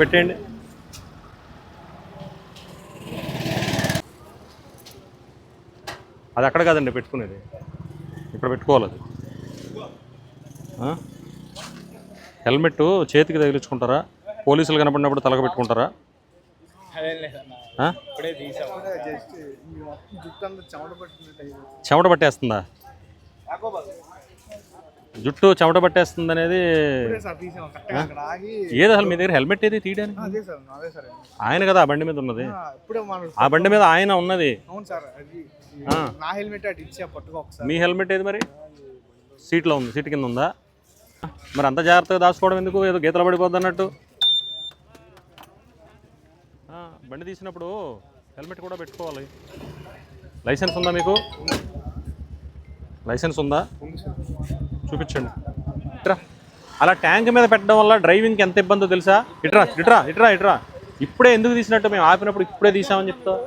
పెట్టేయండి. అది అక్కడ కాదండి పెట్టుకునేది. ఇక్కడ పెట్టుకోవాలి అది? హెల్మెట్ చేతికి తగిలించుకుంటారా? పోలీసులు కనపడినప్పుడు తలక పెట్టుకుంటారా. చెమట పట్టేస్తుందా? జుట్టు చెమట పట్టేస్తుంది అనేది ఏది అసలు మీ దగ్గర? హెల్మెట్ ఏది తీయడానికి? ఆయన కదా ఆ బండి మీద ఉన్నది. ఆ, బండి మీద ఆయన ఉన్నది. మీ హెల్మెట్ ఏది మరి? సీట్లో ఉంది సీట్ కింద ఉందా? మరి అంత జాగ్రత్తగా దాచుకోవడం ఎందుకు? ఏదో గీతలు పడిపోద్ది అన్నట్టు. బండి తీసినప్పుడు హెల్మెట్ కూడా పెట్టుకోవాలి. లైసెన్స్ ఉందా మీకు? లైసెన్స్ ఉందా? చూపించండి. ఇట్రా. అలా ట్యాంక్ మీద పెట్టడం వల్ల డ్రైవింగ్కి ఎంత ఇబ్బందో తెలుసా? ఇట్రా ఇట్రా ఇట్రా ఇట్రా. ఇప్పుడే ఎందుకు తీసినట్టు మేము ఆపినప్పుడు ఇప్పుడే తీసామని చెప్తా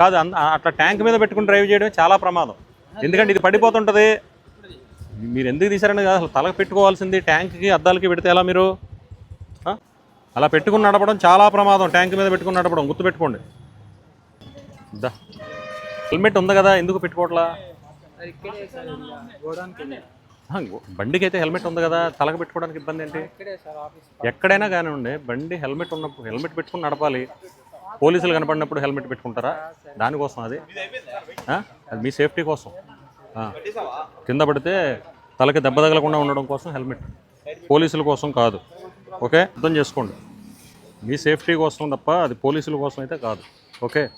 కాదు అంద- అట్లా ట్యాంక్ మీద పెట్టుకుని డ్రైవ్ చేయడం చాలా ప్రమాదం. ఎందుకంటే ఇది పడిపోతుంటుంది. మీరు ఎందుకు తీసారని కాదు అసలు తలకు పెట్టుకోవాల్సింది ట్యాంక్కి అద్దాలకి పెడితే ఎలా మీరు? అలా పెట్టుకుని నడపడం చాలా ప్రమాదం. ట్యాంక్ మీద పెట్టుకుని నడపడం. గుర్తుపెట్టుకోండి. దా. హెల్మెట్ ఉంది కదా? ఎందుకు పెట్టుకోవట్లా? బండికి అయితే హెల్మెట్ ఉంది కదా తలకు పెట్టుకోవడానికి ఇబ్బంది ఏంటి? ఇక్కడే సార్ ఆఫీస్ ఎక్కడైనా కానివ్వండి బండి హెల్మెట్ ఉన్నప్పుడు హెల్మెట్ పెట్టుకుని నడపాలి. పోలీసులు కనపడినప్పుడు హెల్మెట్ పెట్టుకుంటారా? దానికోసం అది? ఆ? అది మీ సేఫ్టీ కోసం. ఆ. కింద పడితే తలకి దెబ్బ తగలకుండా ఉండడం కోసం హెల్మెట్. పోలీసుల కోసం కాదు. ఓకే? అర్థం చేసుకోండి. మీ సేఫ్టీ కోసం తప్ప అది పోలీసుల కోసం అయితే కాదు. ఓకే?